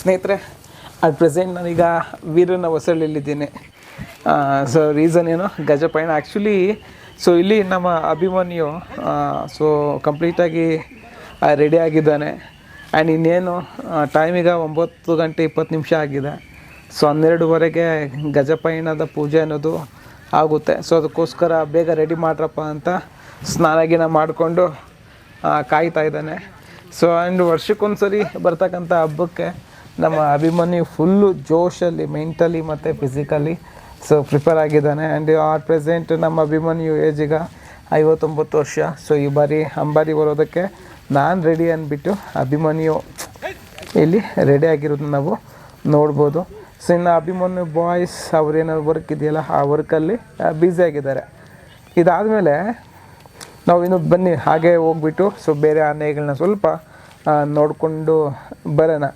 ಸ್ನೇಹಿತರೆ at present ನಾನೀಗ ವೀರನ ಹೊಸಳ್ಳಿಲಿದ್ದೀನಿ so reason ಏನು? ಗಜಪಯಣ ಆ್ಯಕ್ಚುಲಿ ಸೊ ಇಲ್ಲಿ ನಮ್ಮ ಅಭಿಮಾನಿಯು ಸೊ ಕಂಪ್ಲೀಟಾಗಿ ರೆಡಿ ಆಗಿದ್ದಾನೆ. ಆ್ಯಂಡ್ ಇನ್ನೇನು ಟೈಮಿಗ ಒಂಬತ್ತು ಗಂಟೆ ಇಪ್ಪತ್ತು ನಿಮಿಷ ಆಗಿದೆ. ಸೊ ಹನ್ನೆರಡುವರೆಗೆ ಗಜಪಯಣದ ಪೂಜೆ ಅನ್ನೋದು ಆಗುತ್ತೆ. ಸೊ ಅದಕ್ಕೋಸ್ಕರ ಬೇಗ ರೆಡಿ ಮಾಡ್ರಪ್ಪ ಅಂತ ಸ್ನಾನ ಗಿನ ಮಾಡಿಕೊಂಡು ಕಾಯ್ತಾ ಇದ್ದಾನೆ. ಸೊ ಆ್ಯಂಡ್ ವರ್ಷಕ್ಕೊಂದ್ಸರಿ ಬರ್ತಕ್ಕಂಥ ಹಬ್ಬಕ್ಕೆ ನಮ್ಮ ಅಭಿಮನ್ಯು ಫುಲ್ಲು ಜೋಶಲ್ಲಿ ಮೆಂಟಲಿ ಮತ್ತು ಫಿಸಿಕಲಿ ಸೊ ಪ್ರಿಪೇರ್ ಆಗಿದ್ದಾನೆ. ಆ್ಯಂಡ್ ಆಟ್ ಪ್ರೆಸೆಂಟ್ ನಮ್ಮ ಅಭಿಮನ್ಯು ಏಜ್ ಈಗ ಐವತ್ತೊಂಬತ್ತು ವರ್ಷ. ಸೊ ಈ ಬಾರಿ ಅಂಬಾರಿ ಬರೋದಕ್ಕೆ ನಾನು ರೆಡಿ ಅಂದ್ಬಿಟ್ಟು ಅಭಿಮನ್ಯು ಇಲ್ಲಿ ರೆಡಿ ಆಗಿರೋದು ನಾವು ನೋಡ್ಬೋದು. ಸೊ ಇನ್ನು ಅಭಿಮನ್ಯು ಬಾಯ್ಸ್ ಅವ್ರೇನೋ ವರ್ಕ್ ಇದೆಯಲ್ಲ, ಆ ವರ್ಕಲ್ಲಿ ಬ್ಯುಸಿ ಆಗಿದ್ದಾರೆ. ಇದಾದಮೇಲೆ ನಾವು ಇನ್ನು ಬನ್ನಿ, ಹಾಗೆ ಹೋಗ್ಬಿಟ್ಟು ಸೊ ಬೇರೆ ಆನೆಗಳನ್ನ ಸ್ವಲ್ಪ ನೋಡಿಕೊಂಡು ಬರೋಣ.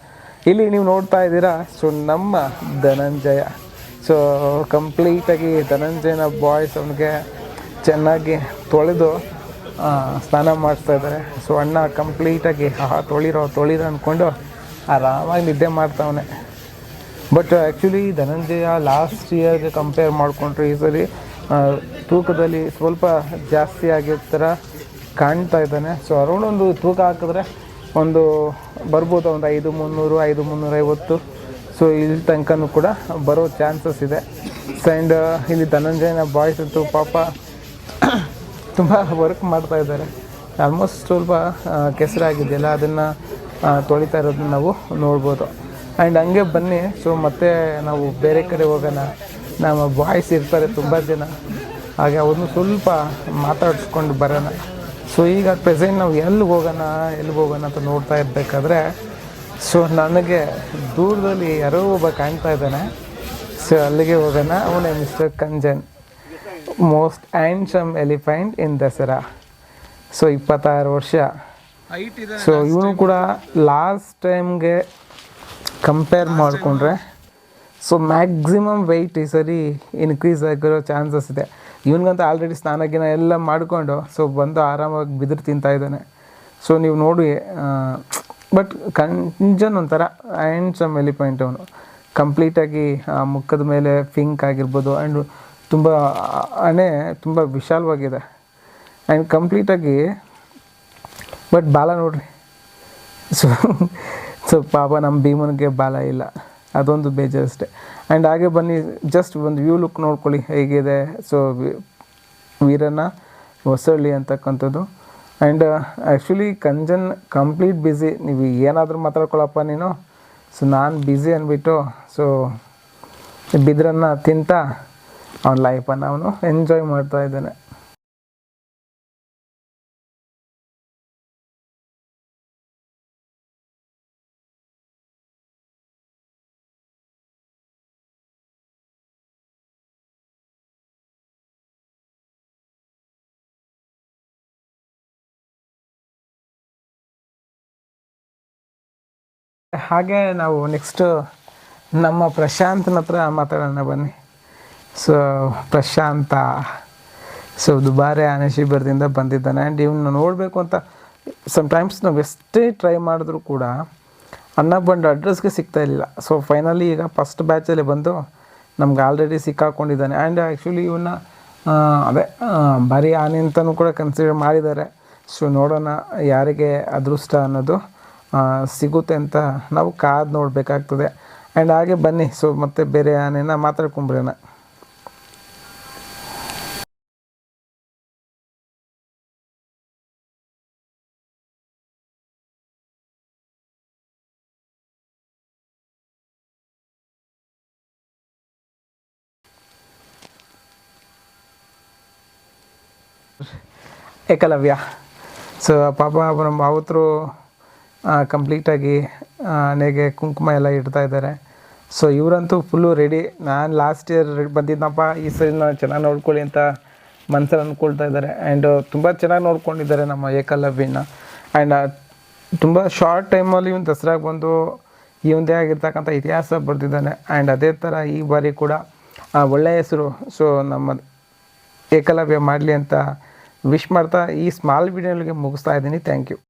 ಇಲ್ಲಿ ನೀವು ನೋಡ್ತಾ ಇದ್ದೀರಾ ಸೊ ನಮ್ಮ ಧನಂಜಯ. ಸೊ ಕಂಪ್ಲೀಟಾಗಿ ಧನಂಜಯನ ಬಾಯ್ಸ್ ಅವನಿಗೆ ಚೆನ್ನಾಗಿ ತೊಳೆದು ಸ್ನಾನ ಮಾಡಿಸ್ತಾ ಇದ್ದಾರೆ. ಸೊ ಅಣ್ಣ ಕಂಪ್ಲೀಟಾಗಿ ಆಹಾ, ತೊಳಿರೋ ತೊಳಿರೋ ಅಂದ್ಕೊಂಡು ಆರಾಮಾಗಿ ನಿದ್ದೆ ಮಾಡ್ತಾವನೆ. ಬಟ್ ಆ್ಯಕ್ಚುಲಿ ಧನಂಜಯ ಲಾಸ್ಟ್ ಇಯರ್ಗೆ ಕಂಪೇರ್ ಮಾಡಿಕೊಂಡ್ರೆ ಈ ಸರಿ ತೂಕದಲ್ಲಿ ಸ್ವಲ್ಪ ಜಾಸ್ತಿ ಆಗಿರೋ ಥರ ಕಾಣ್ತಾ ಇದ್ದಾನೆ. ಸೊ ಅರೌಂಡ್ ಒಂದು ತೂಕ ಹಾಕಿದ್ರೆ ಒಂದು ಬರ್ಬೋದು ಒಂದು ಐದು ಮುನ್ನೂರು, ಐದು ಮುನ್ನೂರೈವತ್ತು. ಸೊ ಇಲ್ಲಿ ತನಕನೂ ಕೂಡ ಬರೋ ಚಾನ್ಸಸ್ ಇದೆ. ಆ್ಯಂಡ್ ಇಲ್ಲಿ ಧನಂಜಯನ ಬಾಯ್ಸ್ ಅಂತೂ ಪಾಪ ತುಂಬ ವರ್ಕ್ ಮಾಡ್ತಾ ಇದ್ದಾರೆ. ಆಲ್ಮೋಸ್ಟ್ ಸ್ವಲ್ಪ ಕೆಸರಾಗಿದೆಯಲ್ಲ, ಅದನ್ನು ತೊಳಿತಾ ಇರೋದನ್ನ ನಾವು ನೋಡ್ಬೋದು. ಆ್ಯಂಡ್ ಹಂಗೆ ಬನ್ನಿ ಸೊ ಮತ್ತೆ ನಾವು ಬೇರೆ ಕಡೆ ಹೋಗೋಣ. ನಮ್ಮ ಬಾಯ್ಸ್ ಇರ್ತಾರೆ ತುಂಬ ಜನ. ಹಾಗೆ ಅವ್ರನ್ನೂ ಸ್ವಲ್ಪ ಮಾತಾಡಿಸ್ಕೊಂಡು ಬರೋಣ. ಸೊ ಈಗ ಪ್ರೆಸೆಂಟ್ ನಾವು ಎಲ್ಲಿ ಹೋಗೋಣ ಎಲ್ಲಿಗೆ ಹೋಗೋಣ ಅಂತ ನೋಡ್ತಾ ಇರಬೇಕಾದ್ರೆ ಸೊ ನನಗೆ ದೂರದಲ್ಲಿ ಯಾರೋ ಒಬ್ಬ ಕಾಣ್ತಾ ಇದ್ದಾನೆ. ಸೊ ಅಲ್ಲಿಗೆ ಹೋಗೋಣ. ಅವನೇ mister Kanjan most handsome elephant in Dasara so ಇಪ್ಪತ್ತಾರು ವರ್ಷ. ಸೊ ಇವನು ಕೂಡ ಲಾಸ್ಟ್ ಟೈಮ್ಗೆ ಕಂಪೇರ್ ಮಾಡಿಕೊಂಡ್ರೆ. ಸೊ ಮ್ಯಾಕ್ಸಿಮಮ್ ವೆಯ್ಟ್ ಈ ಸರಿ ಇನ್ಕ್ರೀಸ್ ಆಗಿರೋ ಚಾನ್ಸಸ್ ಇದೆ. ಇವನಿಗಂತ ಆಲ್ರೆಡಿ ಸ್ನಾನ ಗಿನ ಎಲ್ಲ ಮಾಡಿಕೊಂಡು ಸೊ ಬಂದು ಆರಾಮಾಗಿ ಬಿದಿರು ತಿಂತಾ ಇದ್ದಾನೆ. ಸೊ ನೀವು ನೋಡಿ ಬಟ್ ಕಂಜನ್ ಒಂಥರ ಆ್ಯಂಡ್ ಸಮ್ ಎಲಿಪಾಯಿಂಟ್ ಅವನು ಕಂಪ್ಲೀಟಾಗಿ ಮುಖದ ಮೇಲೆ ಪಿಂಕ್ ಆಗಿರ್ಬೋದು ಆ್ಯಂಡ್ ತುಂಬ, ಹಣೆ ತುಂಬ ವಿಶಾಲವಾಗಿದೆ. ಆ್ಯಂಡ್ ಕಂಪ್ಲೀಟಾಗಿ ಬಟ್ ಬಾಲ ನೋಡ್ರಿ. ಸೊ ಸೊ ಪಾಪ ನಮ್ಮ ಭೀಮನಿಗೆ ಬಾಲ ಇಲ್ಲ. ಅದೊಂದು ಬೇಜಾರು ಅಷ್ಟೇ ಆ್ಯಂಡ್ ಹಾಗೆ ಬನ್ನಿ ಜಸ್ಟ್ ಒಂದು ವ್ಯೂ ಲುಕ್ ನೋಡ್ಕೊಳ್ಳಿ ಹೇಗಿದೆ. ಸೊ ವೀರನ ಹೊಸಳ್ಳಿ ಅಂತಕ್ಕಂಥದ್ದು. And actually Kanjan complete busy ನೀವು ಏನಾದರೂ ಮಾತಾಡ್ಕೊಳಪ್ಪ ನೀನು? ಸೊ ನಾನು ಬ್ಯುಸಿ ಅಂದ್ಬಿಟ್ಟು ಸೊ ಬಿದ್ರನ್ನ ತಿಂತ, ಅವನ ಲೈಫನ್ನು ಅವನು ಎಂಜಾಯ್ ಮಾಡ್ತಾ ಇದ್ದಾನೆ. ಹಾಗೆ ನಾವು ನೆಕ್ಸ್ಟು ನಮ್ಮ ಪ್ರಶಾಂತನ ಹತ್ರ ಮಾತಾಡೋಣ ಬನ್ನಿ. ಸೊ ಪ್ರಶಾಂತ. ಸೊ ದುಬಾರಿ ಆನೆ ಶಿಬಿರದಿಂದ ಬಂದಿದ್ದಾನೆ. ಆ್ಯಂಡ್ ಇವನ್ನ ನೋಡಬೇಕು ಅಂತ ಸಮ್ ಟೈಮ್ಸ್ ನಾವು ಎಷ್ಟೇ ಟ್ರೈ ಮಾಡಿದ್ರೂ ಕೂಡ ಅಣ್ಣ ಬಂಡ್ ಅಡ್ರೆಸ್ಗೆ ಸಿಗ್ತಾ ಇರಲಿಲ್ಲ. ಸೊ ಫೈನಲಿ ಈಗ ಫಸ್ಟ್ ಬ್ಯಾಚಲ್ಲಿ ಬಂದು ನಮ್ಗೆ ಆಲ್ರೆಡಿ ಸಿಕ್ಕಾಕೊಂಡಿದ್ದಾನೆ. ಆ್ಯಂಡ್ ಆ್ಯಕ್ಚುಲಿ ಇವನ್ನ ಅದೇ ಬರೀ ಆನೆ ಅಂತಲೂ ಕೂಡ ಕನ್ಸಿಡರ್ ಮಾಡಿದ್ದಾರೆ. ಸೊ ನೋಡೋಣ ಯಾರಿಗೆ ಅದೃಷ್ಟ ಅನ್ನೋದು. ಸಿಗುತ್ತೆ ಅಂತ ನಾವು ಕಾದು ನೋಡಬೇಕಾಗ್ತದೆ. ಆ್ಯಂಡ್ ಹಾಗೆ ಬನ್ನಿ, ಸೊ ಮತ್ತೆ ಬೇರೆ ಆನೆನ ಮಾತಾಡ್ಕೊಂಬ್ರೇನ ಏಕಲವ್ಯ. ಸೊ ಪಾಪ ನಮ್ಮ ಮಾವತರು ಕಂಪ್ಲೀಟಾಗಿ ಆನೆಗೆ ಕುಂಕುಮ ಎಲ್ಲ ಇಡ್ತಾ ಇದ್ದಾರೆ. ಸೊ ಇವರಂತೂ ಫುಲ್ಲು ರೆಡಿ ನಾನು ಲಾಸ್ಟ್ ಇಯರ್ ಬಂದಿದ್ದನಪ್ಪ ಈ ಸರಿ ನಾನು ಚೆನ್ನಾಗಿ ನೋಡ್ಕೊಳ್ಳಿ ಅಂತ ಮನ್ಸಲ್ಲಿ ಅಂದ್ಕೊಳ್ತಾ ಇದ್ದಾರೆ. ಆ್ಯಂಡ್ ತುಂಬ ಚೆನ್ನಾಗಿ ನೋಡ್ಕೊಂಡಿದ್ದಾರೆ ನಮ್ಮ ಏಕಲವ್ಯನ. ಆ್ಯಂಡ್ ತುಂಬ ಶಾರ್ಟ್ ಟೈಮಲ್ಲಿ ಇವನು ದಸರಾಗೆ ಬಂದು ಇವಂದೇ ಆಗಿರ್ತಕ್ಕಂಥ ಇತಿಹಾಸ ಬರೆದಿದ್ದಾನೆ. ಆ್ಯಂಡ್ ಅದೇ ಥರ ಈ ಬಾರಿ ಕೂಡ ಒಳ್ಳೆಯ ಹೆಸರು. ಸೊ ನಮ್ಮ ಏಕಲವ್ಯ ಮಾಡಲಿ ಅಂತ ವಿಶ್ ಮಾಡ್ತಾ ಈ ಸ್ಮಾಲ್ ವಿಡಿಯೋಗೆ ಮುಗಿಸ್ತಾ ಇದ್ದೀನಿ. Thank you